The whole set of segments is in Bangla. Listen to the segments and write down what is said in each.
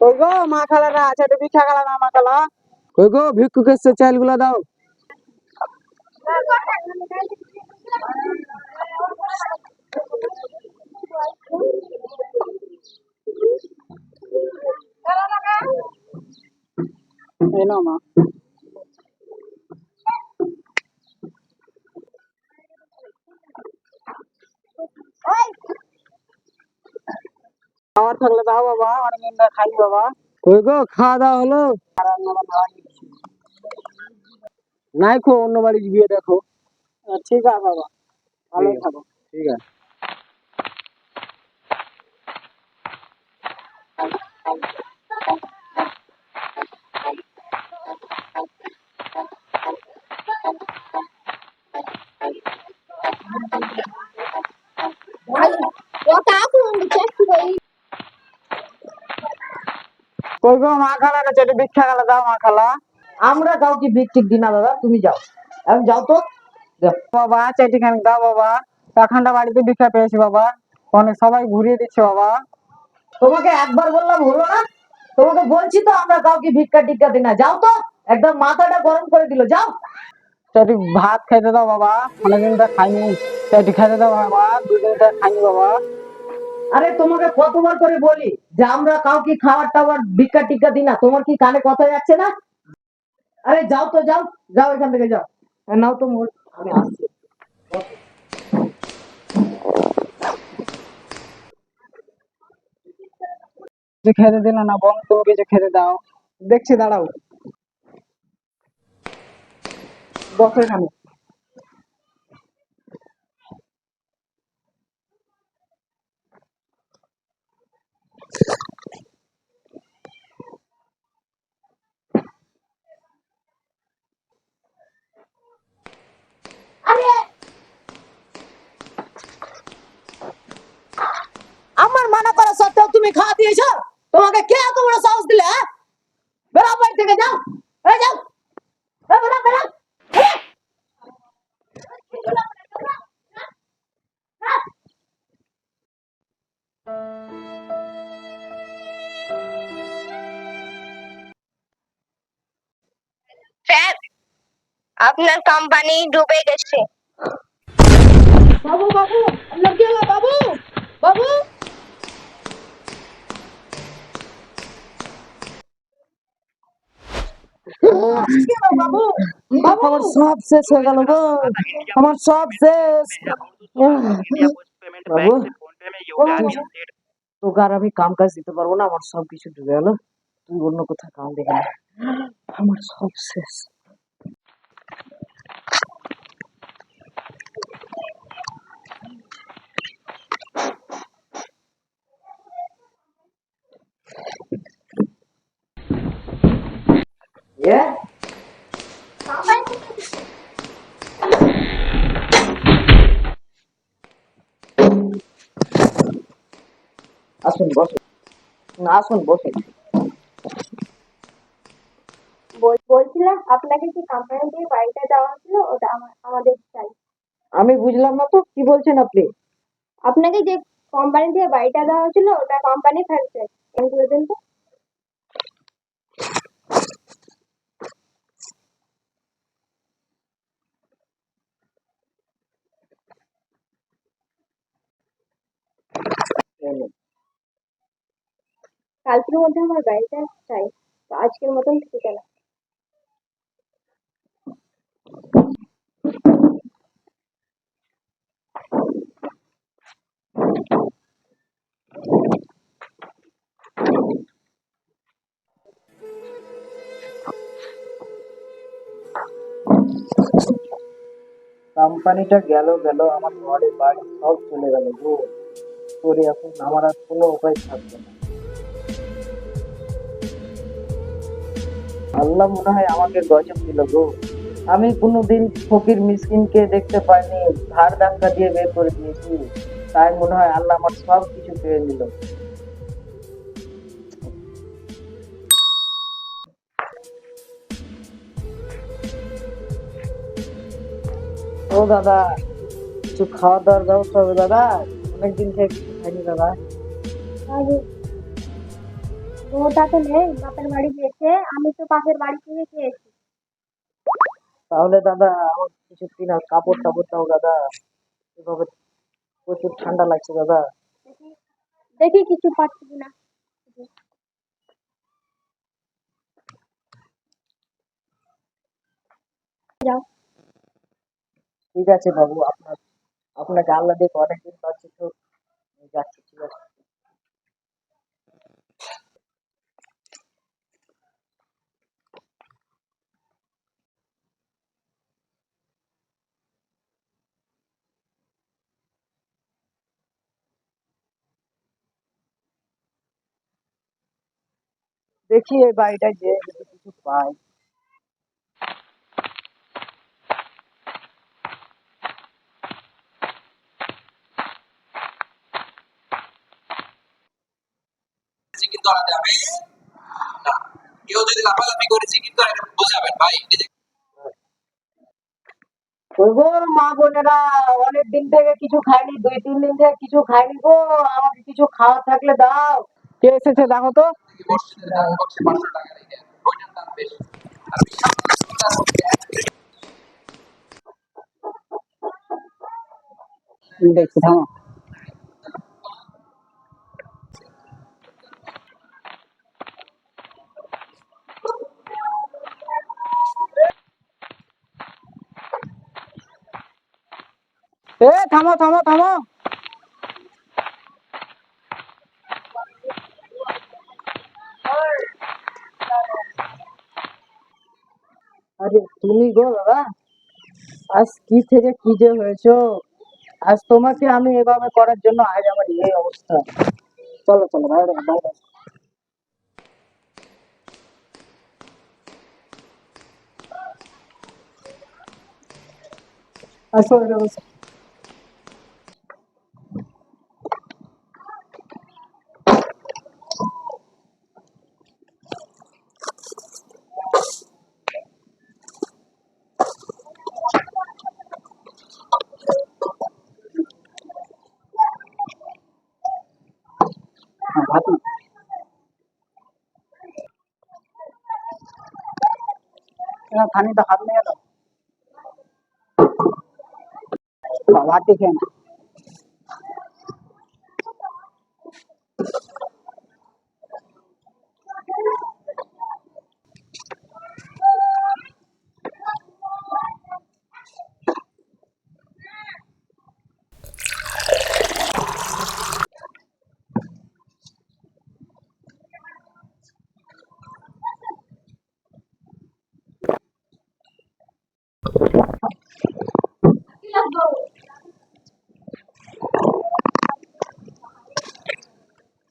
কই গো মা খালারা আছে তো ভিক্ষা খালা না, মা খালা। কই গো ভিক্ষুক এসছে চাইলগুলো দাও। এই নাও, মা। খাবার থাকলে দাও বাবা অনেকদিন ধরে খাই বাবা। কই গো খাওয়া দাওয়া হলো? নাই খো অন্য বাড়ি গিয়ে দেখো। ঠিক আছে বাবা ভালো থাকো। ঠিক আছে। কই গো মা খালা কাছে একটু ভিক্ষা খালা দাও মা খালা আমরা কাউকে ভিক্ষিক দিই না দাদা তুমি যাও। এখন যাও তো। যাও। বাবা চাইটিখানি দাও বাবা। পাখানটা বাড়িতে ভিক্ষা পেয়েছি বাবা। অনেক সবাই ঘুরিয়ে দিচ্ছে বাবা। তোমাকে একবার বললাম হলো না? তোমাকে বলছি তো আমরা কাউকে ভিক্ষা টিক্ষা দিই না যাও তো। একদম মাথাটা গরম করে দিল যাও। চাইটি ভাত খাইতে দাও বাবা। অনেকদিন খাইনি। চাইটি খাইতে দাও বাবা। দুদিন খাইনি বাবা। আরে তোমাকে কতবার করে বলি যে আমরা কাউকে খাবার টাবার ভিক্ষা টিক্ষা দিই না। তোমার কি কানে কথা যাচ্ছে না? আরে যাও তো, যাও যাও এখান থেকে, যাও। নাও তো মোট আমি আসছি। খেতে দিল না বোন তুমি কিছু খেতে দাও। দেখছি, দাঁড়াও। বসে এখানে। আপনার কোম্পানি ডুবে গেছে। বাবু বাবু আপনার কি হলো বাবু? বাবু? আমার সব শেষ হয়ে গেল গো। আমার সব শেষ। বাবু তোকে আর আমি কাম কাজ দিতে পারব না আমার সব কিছু ডুবে গেল। তুই অন্য কোথাও কাম দেখে আমার সব শেষ। Yeah. আসুন বসুন না, আসুন বসুন বল- বলছিলাম আপনাকে কি কোম্পানি দিয়ে বাড়িটা দেওয়া ছিল ওটা আমাদের চাই আমি বুঝলাম না তো কি বলছেন আপনি? আপনাকে যে কোম্পানি দিয়ে বাড়িটা দেওয়া হয়েছিল ওটা কোম্পানি চাই এম করে দিন তো। কালকের মধ্যে আমার বাড়িটা চাই তো আজকের মতন ঠিক আছে কোম্পানিটা গেল গেল, আমার ঘরে বাড়ি সব চলে গেল গো। করে এখন আমার আর কোনো উপায় থাকবে না। আল্লাহ মনে হয় আমাকে গজব দিল গো। আমি কোনোদিন ফকির মিসকিনকে দেখতে পাইনি ধার ধাক্কা দিয়ে বের করে দিয়েছি। তাই মনে হয় আল্লাহ আমার সব কিছু পেয়ে নিল। ও দাদা, কিছু খাওয়া দাওয়ার ব্যবস্থা হবে দাদা? অনেকদিন থেকে খাইনি দাদা। ওটা তো নেই, বাপের বাড়ি গিয়েছে, আমি তো পাশের বাড়ি থেকে খেয়েছি। তাহলে দাদা আমার কিছু কিনার কাপড় টাপড় দাও দাদা। এভাবে প্রচুর ঠান্ডা লাগছে দাদা। দেখি কিছু পাচ্ছি কিনা। যাও। ঠিক আছে বাবু আপনার আপনাকে আল্লাহ দেখে অনেকদিন পাচ্ছি তো। যাচ্ছি ঠিক আছে। দেখি এই বাড়িটা যে যদি কিছু পাই। যাবে না কেউ যদি লাফালাফি করে চিকেন ধরে বোঝাবেন ভাই এই যে ওই গো মা বোনেরা অনেক দিন থেকে কিছু খাইনি দুই তিন দিন থেকে কিছু খাইনি গো আমাকে কিছু খাওয়া থাকলে দাও। কে এসেছে দেখো তো। মসজিদের দাম হচ্ছে পাঁচশো টাকা রেখে ওইটার দাম বেশি আর বিশাল তার মধ্যে দেখছি থামো এ থামো থামো থামো আরে তুমি গো দাদা আজ কি থেকে কি যে হয়েছো? আজ তোমাকে আমি এভাবে করার জন্য আজ আমার এই অবস্থা। চলো চলো, বাইরে বাইরে আসো এবার খানিকটা হাত নিয়ে দাও বাবাটি খেয়ে না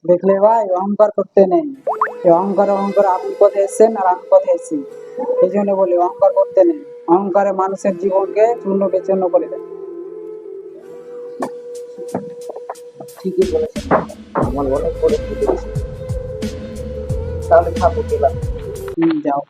দেখলে ভাই অহংকার করতে নেই। অহংকার অহংকার আপনি পথে এসছেন আর আমি পথে এসেছি। এই জন্য বলি অহংকার করতে নেই। অহংকারে মানুষের জীবনকে চূর্ণ বিচূর্ণ করে দেয়। ঠিকই বলেছেন। আমার অনেক পরিস্থিতি তাহলে কি হুম, যাও।